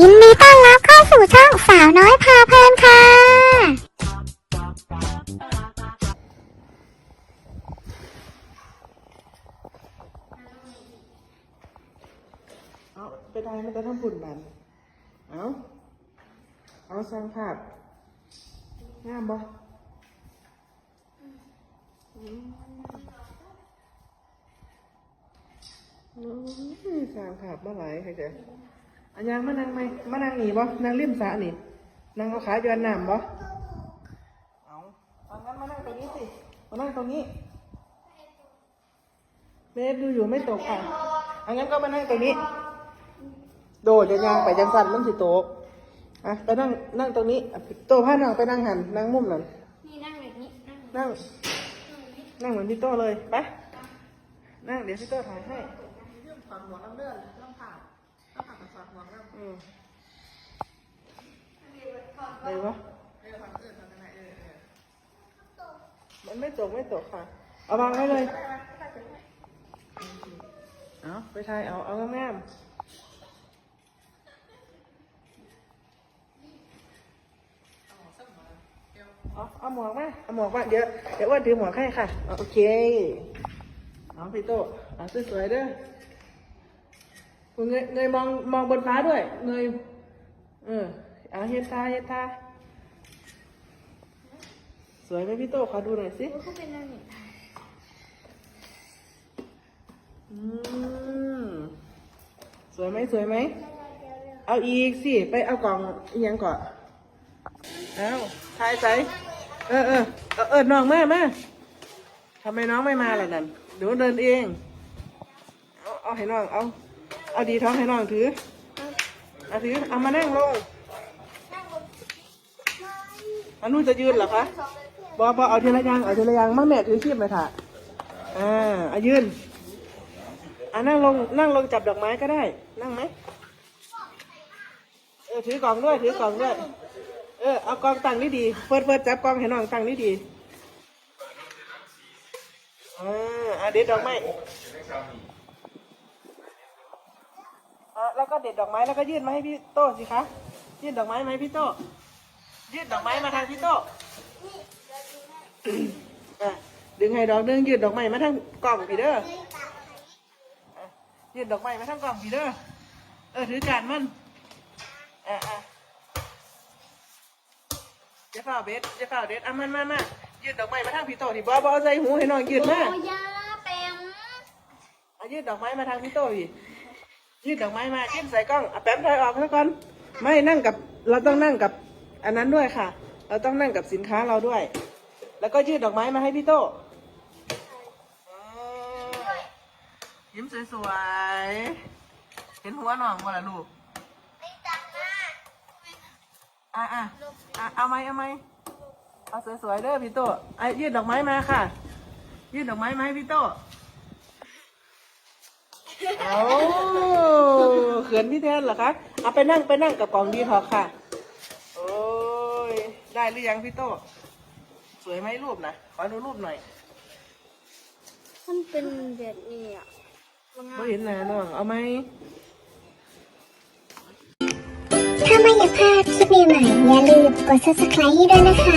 ยินดีต้อนรับเข้าสู่ช่องสาวน้อยพาเพลินค่ะ เอาไปได้ไม่ต้องทำบุญบัน เอาเอาสร้างภาพงามบ่อืมอืมสร้างภาพมาหลายใครจะ อันยังมานั่งไหมมานั่งหนีบ่นั่งริมสระนี่นั่งเอาขาย้อนน้ำบ่เอาเอางั้นมานั่งตรงนี้สิมานั่งตรงนี้เบสดูอยู่ไม่ตกค่ะอันงั้นก็มานั่งตรงนี้ โดดจะยางไปจังสันมันสิโตกอะไปนั่งนั่งตรงนี้อะโตผ้านั่งไปนั่งหันนั่งมุมนั่นนี่นั่งแบบนี้นั่งนั่งนั่งเหมือนพี่โตเลยไปนั่งเดี๋ยวพี่โตถ่ายให้ถอดหมวกน้ำเลื่อนน้ำผ่าน้ำผ่ากับถ อดหมวกน้ำอืมเลยวะมันไม่ตกไม่ตกค่ะ เอาวางไว้เลยเอาไปถ่ายเอาเอาแง่มๆเอาเอาหมวกมาเอาหมวกมาเดี๋ยวเดี๋ยวอ้วนถือหมวกให้ค่ะ โอเค เอาพี่โตเอาสวยๆเด้อ เงยเงยมองมองบนฟ้าด้วย เงย เออเอาเฮ็ดตาเฮ็ดตาสวยไหมพี่โตขอดูหน่อยสิเขาเป็นนั่งนี่อืมสวยไหมสวยไหม เอาอีกสิ ไปเอากล่องอีหยังก่อนเอาถ่ายใส่เออเออเออเออน้องมามาทำไมน้องไม่มาล่ะนั่นเดี๋ยวเดินเอง เอาเอาให้น้องเอา เอาดีท้องให้น้องถือเอาถือเอามานั่งลงอันนู้นจะยืนเหรอคะบอบอเอาทีละอยางเอาทีละอยางมาแม่ถือคีบเลยค่ะอ่าเอายืนอะนั่งลงนั่งลงจับดอกไม้ก็ได้ นั่งไหมเออถือกล่องด้วยถือกล่องด้วย เออเอากล่องตั้งนี่ดีเฟิร์ดเฟิร์ดจับกล่องให้น้องตั้งนี่ดีอ่าอะเด็ดดอกไม้ อะแล้วก็เด็ดดอกไม้แล้วก็ยื่นมาให้พี่โต้สิคะยื่นดอกไม้มาให้พี่โต้ยื่นดอกไม้มาทางพี่โต้อะดึงให้ดอกหนึงยื่นดอกไม้มาทางกล่องพี่เด้ออะยื่นดอกไม้มาทางกล่องพี่เด้อเออถือการมันอะอะจะฝ่าเบสจะฝ่าเบสอะมันมามายื่นดอกไม้มาทางพี่โตที่บ่บ่เอาใส่หูให้น้องยื่นมาโอ้ยาแปม อะยื่นดอกไม้มาทางพี่โตพี่ ยื่นดอกไม้มายื่นใส่กล้องอะแป๊บถอยออกซะก่อนไม่นั่งกับเราต้องนั่งกับอันนั้นด้วยค่ะ เราต้องนั่งกับสินค้าเราด้วย แล้วก็ยื่นดอกไม้มาให้พี่โตอืมยิ้มสวยๆเห็นหัวน้องบ่ล่ะลูกอะอะอะเอาไหมเอาไหมเอาสวยๆเด้อพี่โตไอ้ยื่นดอกไม้มาค่ะ ยื่นดอกไม้มาให้พี่โต เอาเขินพี่แทนเหรอคะ เอาไปนั่งไปนั่งกับกล่องดีทอกค่ะ โอ้ย ได้หรือยังพี่โต สวยไหมรูปนะ ขอดูรูปหน่อยมันเป็นแบบนี้อะไม่เห็นนะน้อง เอาไหม ถ้าไม่อยากพลาดคลิปใหม่ๆอย่าลืมกด subscribe ให้ด้วยนะคะ